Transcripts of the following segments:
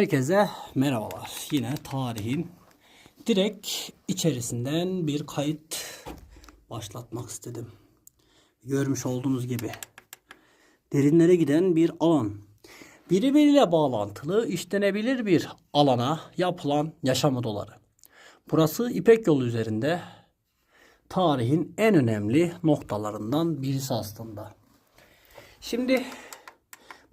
Herkese merhabalar. Yine tarihin direkt içerisinden bir kayıt başlatmak istedim. Görmüş olduğunuz gibi derinlere giden bir alan. Birbiriyle bağlantılı işlenebilir bir alana yapılan yaşam odaları. Burası İpek yolu üzerinde tarihin en önemli noktalarından birisi aslında. Şimdi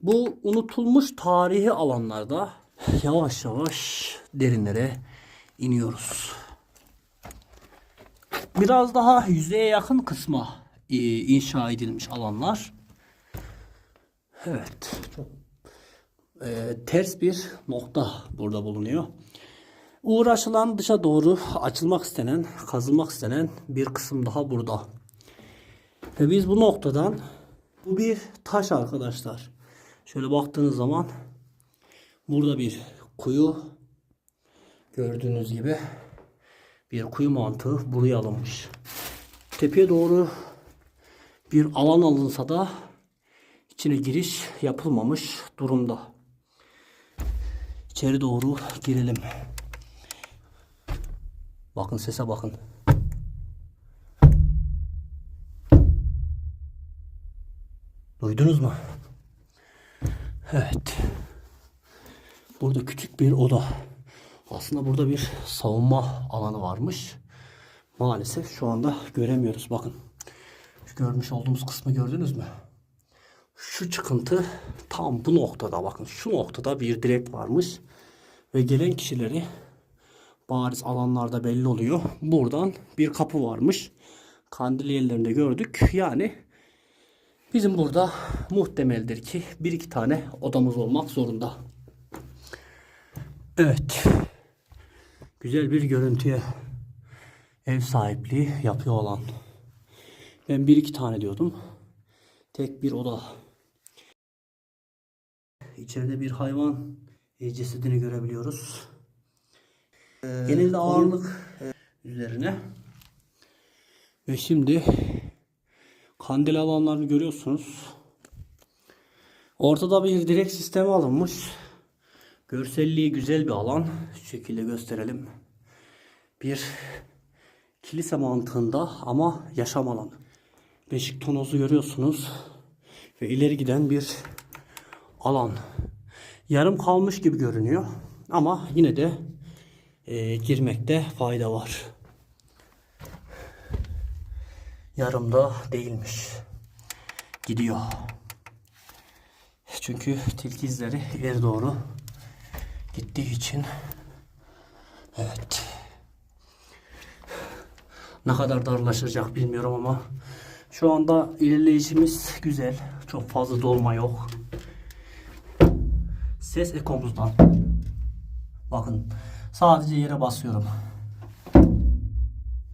bu unutulmuş tarihi alanlarda yavaş yavaş derinlere iniyoruz. Biraz daha yüzeye yakın kısma e, inşa edilmiş alanlar. Evet, e, ters bir nokta burada bulunuyor. Uğraşılan dışa doğru açılmak istenen, kazılmak istenen bir kısım daha burada. Ve biz bu noktadan bu bir taş arkadaşlar. Şöyle baktığınız zaman burada bir kuyu gördüğünüz gibi bir kuyu mantığı buraya alınmış. Tepeye doğru bir alan alınsa da içine giriş yapılmamış durumda. İçeri doğru girelim. Bakın sese bakın. Duydunuz mu? Evet. Burada küçük bir oda. Aslında burada bir savunma alanı varmış. Maalesef şu anda göremiyoruz. Bakın. Şu görmüş olduğumuz kısmı gördünüz mü? Şu çıkıntı tam bu noktada bakın. Şu noktada bir direk varmış. Ve gelen kişileri bariz alanlarda belli oluyor. Buradan bir kapı varmış. Kandil yerlerinde gördük. Yani Bizim burada muhtemeldir ki bir iki tane odamız olmak zorunda. Evet. Güzel bir görüntüye ev sahipliği yapıyor olan. Ben bir iki tane diyordum. Tek bir oda. İçeride bir hayvan cesedini görebiliyoruz. Genelde ağırlık e, üzerine. Ve şimdi kandil alanlarını görüyorsunuz. Ortada bir direk sistemi alınmış. Görselliği güzel bir alan. Şu şekilde gösterelim. Bir kilise mantığında ama yaşam alanı. Beşik tonozu görüyorsunuz. Ve ileri giden bir alan. Yarım kalmış gibi görünüyor. Ama yine de e, girmekte fayda var. Yarımda değilmiş. Gidiyor. Çünkü tilki izleri ileri doğru gittiği için evet ne kadar darlaşacak bilmiyorum ama şu anda ilerleyişimiz güzel. Çok fazla dolma yok. Ses ekomuzdan. Bakın sadece yere basıyorum.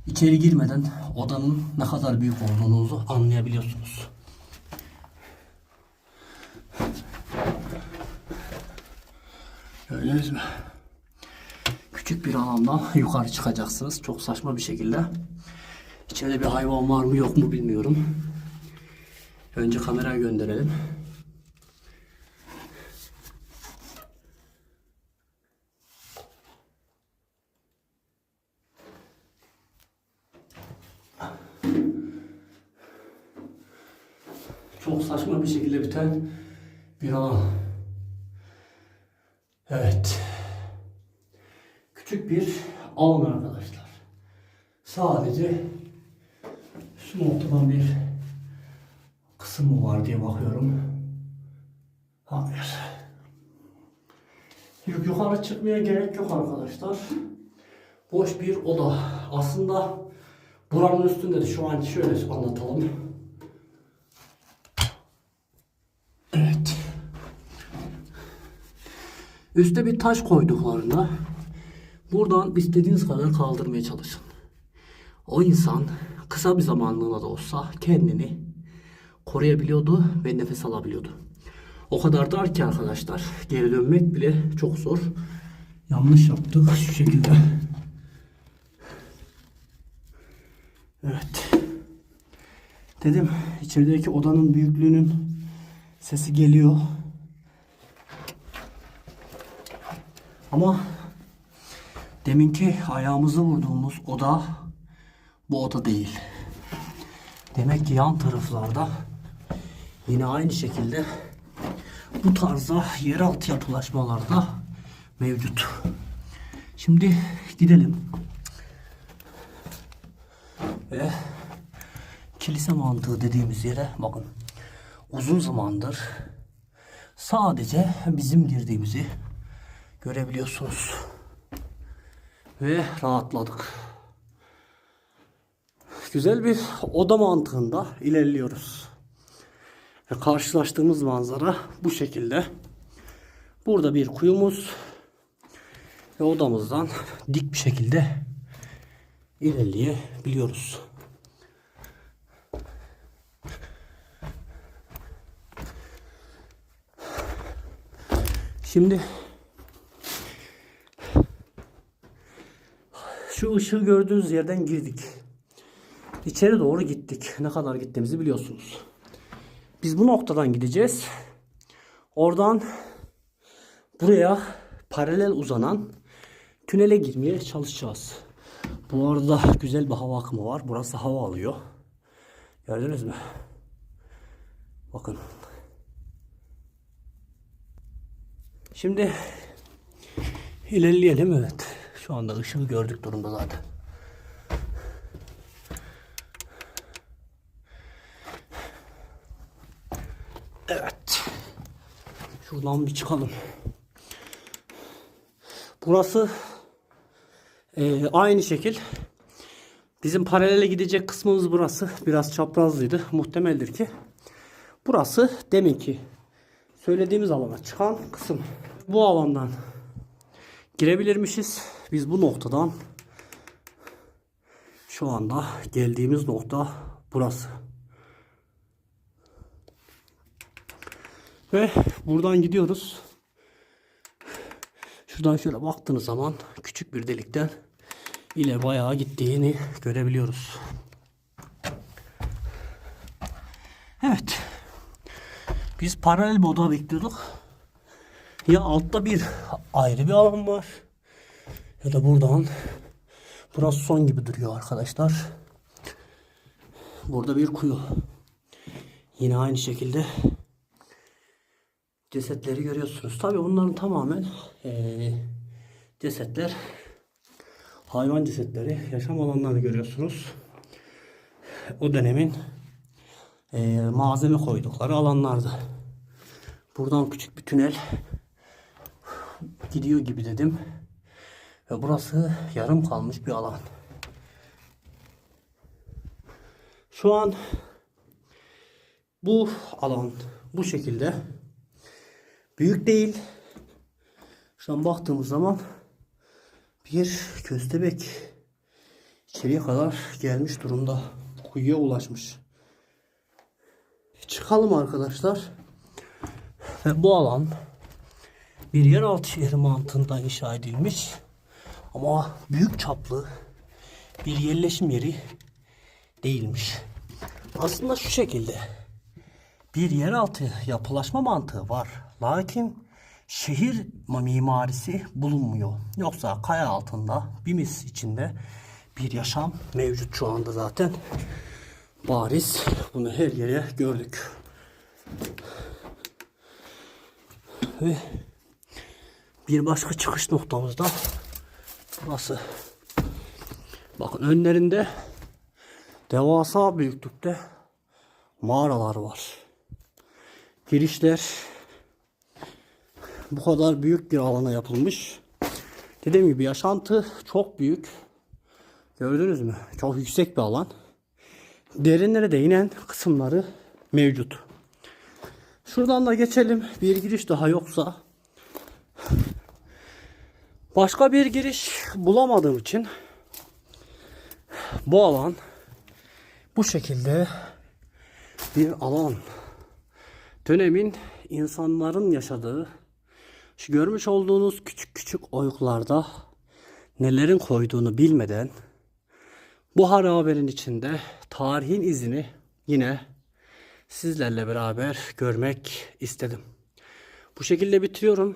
İçeri girmeden odanın ne kadar büyük olduğunuzu anlayabiliyorsunuz. Gördünüz mü? Küçük bir alandan yukarı çıkacaksınız. Çok saçma bir şekilde. İçeride bir hayvan var mı yok mu bilmiyorum. Önce kamerayı gönderelim. Çok saçma bir şekilde biten bir alan. Evet. Küçük bir alan arkadaşlar. Sadece şu noktadan bir kısım mı var diye bakıyorum. Hayır. Yukarı çıkmaya gerek yok arkadaşlar. Boş bir oda. Aslında buranın üstünde de şu an şöyle anlatalım. Üste bir taş koyduklarında buradan istediğiniz kadar kaldırmaya çalışın. O insan kısa bir zamanlığına da olsa kendini koruyabiliyordu ve nefes alabiliyordu. O kadar dar ki arkadaşlar geri dönmek bile çok zor. Yanlış yaptık şu şekilde. Evet. Dedim içerideki odanın büyüklüğünün sesi geliyor. Ama deminki ayağımızı vurduğumuz oda bu oda değil. Demek ki yan taraflarda yine aynı şekilde bu tarzda yeraltı yapılaşmalarda mevcut. Şimdi gidelim. Ve kilise mantığı dediğimiz yere bakın. Uzun zamandır sadece bizim girdiğimizi görebiliyorsunuz. Ve rahatladık. Güzel bir oda mantığında ilerliyoruz. Ve karşılaştığımız manzara bu şekilde. Burada bir kuyumuz ve odamızdan dik bir şekilde ilerleyebiliyoruz. Şimdi şu ışığı gördüğünüz yerden girdik. İçeri doğru gittik. Ne kadar gittiğimizi biliyorsunuz. Biz bu noktadan gideceğiz. Oradan buraya paralel uzanan tünele girmeye çalışacağız. Bu arada güzel bir hava akımı var. Burası hava alıyor. Gördünüz mü? Bakın. Şimdi ilerleyelim evet. Şu anda ışığı gördük durumda zaten. Evet. Şuradan bir çıkalım. Burası e, aynı şekil. Bizim paralele gidecek kısmımız burası. Biraz çaprazlıydı. Muhtemeldir ki. Burası deminki söylediğimiz alana çıkan kısım. Bu alandan girebilirmişiz. Biz bu noktadan şu anda geldiğimiz nokta burası. Ve buradan gidiyoruz. Şuradan şöyle baktığınız zaman küçük bir delikten ile bayağı gittiğini görebiliyoruz. Evet. Biz paralel bir oda bekliyorduk. Ya altta bir ayrı bir alan var. Ya da buradan burası son gibi duruyor arkadaşlar. Burada bir kuyu. Yine aynı şekilde cesetleri görüyorsunuz. Tabi bunların tamamen eee, cesetler hayvan cesetleri yaşam alanlarını görüyorsunuz. O dönemin eee, malzeme koydukları alanlardı. Buradan küçük bir tünel gidiyor gibi dedim. Ve burası yarım kalmış bir alan. Şu an bu alan bu şekilde büyük değil. Şu an baktığımız zaman bir köstebek içeriye kadar gelmiş durumda. Kuyuya ulaşmış. Çıkalım arkadaşlar. Ve bu alan bir yeraltı şehri mantığında inşa edilmiş. Ama büyük çaplı bir yerleşim yeri değilmiş. Aslında şu şekilde bir yeraltı yapılaşma mantığı var. Lakin şehir mimarisi bulunmuyor. Yoksa kaya altında bir mis içinde bir yaşam mevcut şu anda zaten. Bariz bunu her yere gördük. Ve bir başka çıkış noktamızda burası. Bakın önlerinde devasa büyüklükte mağaralar var. Girişler bu kadar büyük bir alana yapılmış. Dediğim gibi yaşantı çok büyük. Gördünüz mü? Çok yüksek bir alan. Derinlere de inen kısımları mevcut. Şuradan da geçelim. Bir giriş daha yoksa. Başka bir giriş bulamadığım için bu alan bu şekilde bir alan. Dönemin insanların yaşadığı şu görmüş olduğunuz küçük küçük oyuklarda nelerin koyduğunu bilmeden bu harabenin içinde tarihin izini yine sizlerle beraber görmek istedim. Bu şekilde bitiriyorum.